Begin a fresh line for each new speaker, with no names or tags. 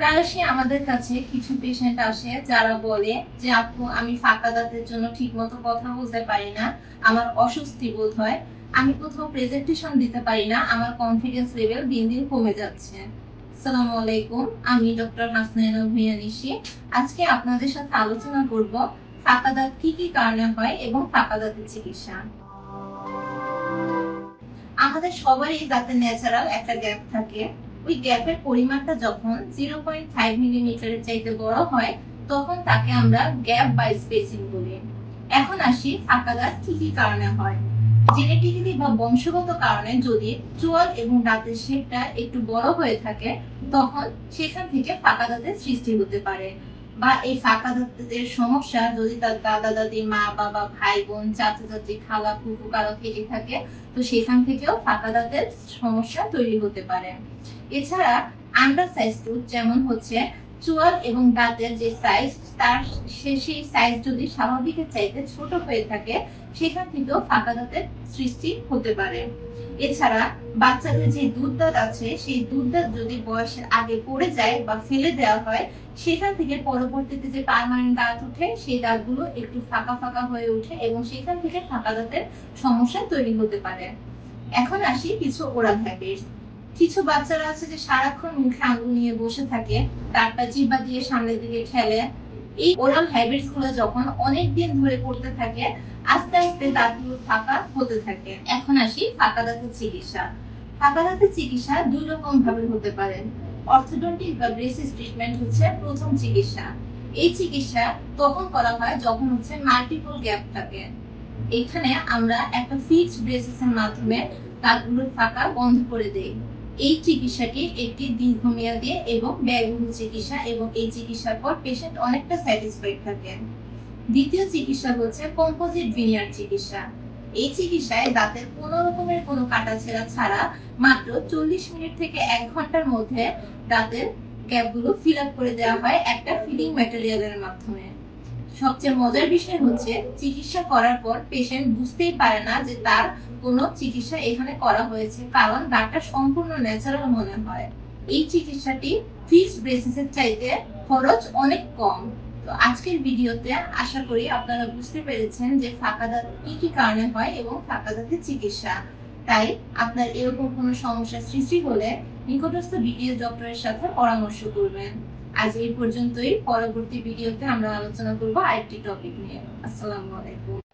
প্রায়শই আমাদের কাছে কিছু পেশেন্ট আসে যারা বলে যে, আপু, আমি ফাঁকা দাঁতের জন্য ঠিকমতো কথা বলতে পারি না। আমার অস্বস্তি বোধ হয়। আমি কোথাও প্রেজেন্টেশন দিতে পারি না। আমার কনফিডেন্স লেভেল দিন দিন কমে যাচ্ছে। আসসালামু আলাইকুম। আমি ডক্টর হাসনাইনা ভুঁইয়া আজকে আপনাদের সাথে আলোচনা করব ফাঁকা দাঁত কি কি কারণে হয় এবং ফাঁকা দাঁতের চিকিৎসা। আমাদের সবারই দাঁতের ন্যাচারাল একটা গ্যাপ থাকে। ওই গ্যাপের পরিমাণটা যখন জিরো পয়েন্ট ফাইভ মিলিমিটারের চাইতে বড় হয়, তখন তাকে আমরা গ্যাপ বাই স্পেসিং বলি। এখন আসি ফাঁকা কি কি কারণে হয়। জেনেটিক্যালি বা বংশগত কারণে যদি চোয়াল এবং দাঁতের শেপটা একটু বড় হয়ে থাকে, তখন সেখান থেকে ফাঁকা দাঁতের সৃষ্টি হতে পারে। বা এই ফাঁকা দাঁতের সমস্যা যদি তার দাদা, দাদি, মা, বাবা, ভাই, বোন, চাচা, চাচি, খালা, ফুফু, কারও থেকে থাকে, তো সেখান থেকেও ফাঁকা দাঁতের সমস্যা তৈরি হতে পারে। এছাড়া আন্ডার সাইজ টুথ যেমন হচ্ছে, চোয়াল এবং দাঁতের যে সাইজ তার সেই সাইজ যদি স্বাভাবিকের চাইতে ছোট হয়ে থাকে, সেখান থেকেও ফাঁকা দাঁতের সৃষ্টি হতে পারে। এছাড়া বাচ্চাদের যে দুধ দাঁত আছে, সেই দুধ দাঁত যদি বয়সের আগে পড়ে যায় বা ফেলে দেওয়া হয়, সেখান থেকে পরবর্তীতে যে পার্মানেন্ট দাঁত উঠে সেই দাঁতগুলো একটু ফাঁকা ফাঁকা হয়ে ওঠে এবং সেখান থেকে ফাঁকা দাঁতের সমস্যা তৈরি হতে পারে। এখন আসি কিছু ওরাল হ্যাবিটস কিছু বাচ্চারা আছে যে সারাক্ষণ মুখে আঙুল নিয়ে বসে থাকে, তারপর জিহ্বা দিয়ে সামনের দিকে খেলে এই ওরাল হ্যাবিটসগুলো যখন অনেক দিন ধরে করতে থাকে, আস্তে আস্তে দাঁতগুলো ফাঁকা হতে থাকে। এখন আসি ফাঁকা দাঁতের চিকিৎসা। ফাঁকা দাঁতের চিকিৎসা দুই রকম ভাবে হতে পারে। অর্থোডন্টিক বা ব্রেসিস ট্রিটমেন্ট হচ্ছে প্রথম চিকিৎসা। এই চিকিৎসা তখন করা হয় যখন হচ্ছে মাল্টিপল গ্যাপ থাকে। এখানে আমরা একটা ফিক্সড ব্রেসিসের মাধ্যমে দাঁতগুলোর ফাঁকা বন্ধ করে দেই। এই চিকিৎসাটি একটি দীর্ঘমেয়াদী এবং ব্যয়বহুল চিকিৎসা এবং এই চিকিৎসার পর পেশেন্ট অনেকটা স্যাটিসফাইড থাকেন। দ্বিতীয় চিকিৎসা হচ্ছে কম্পোজিট ভিনিয়ার চিকিৎসা। এই চিকিৎসায় দাঁতের কোনো রকমের কোনো কাটাছেঁড়া ছাড়া মাত্র চল্লিশ মিনিট থেকে এক ঘণ্টার মধ্যে দাঁতের গ্যাপগুলো ফিল আপ করে দেওয়া হয় একটা ফিলিং ম্যাটেরিয়ালের মাধ্যমে। সবচেয়ে মজার বিষয় হচ্ছে, চিকিৎসা করার পর পেশেন্ট বুঝতেই পারে না যে তার কোনো চিকিৎসা এখানে করা হয়েছে, কারণ দাঁতটা সম্পূর্ণ ন্যাচারাল মনে হয়। এই চিকিৎসাটি ফিক্সড বেসিসের চাইতে খরচ অনেক কম। তো আজকের ভিডিওতে আশা করি আপনারা বুঝতে পেরেছেন যে ফাঁকা দাঁত কি কি কারণে হয় এবং ফাঁকা দাঁতের চিকিৎসা। তাই আপনার এরকম কোনো সমস্যার সৃষ্টি হলে নিকটস্থ ভিডিও ডক্টরের সাথে পরামর্শ করবেন। আজ এই পর্যন্তই। পরবর্তী ভিডিওতে আমরা আলোচনা করব আরেকটি টপিক নিয়ে। আসসালামু আলাইকুম।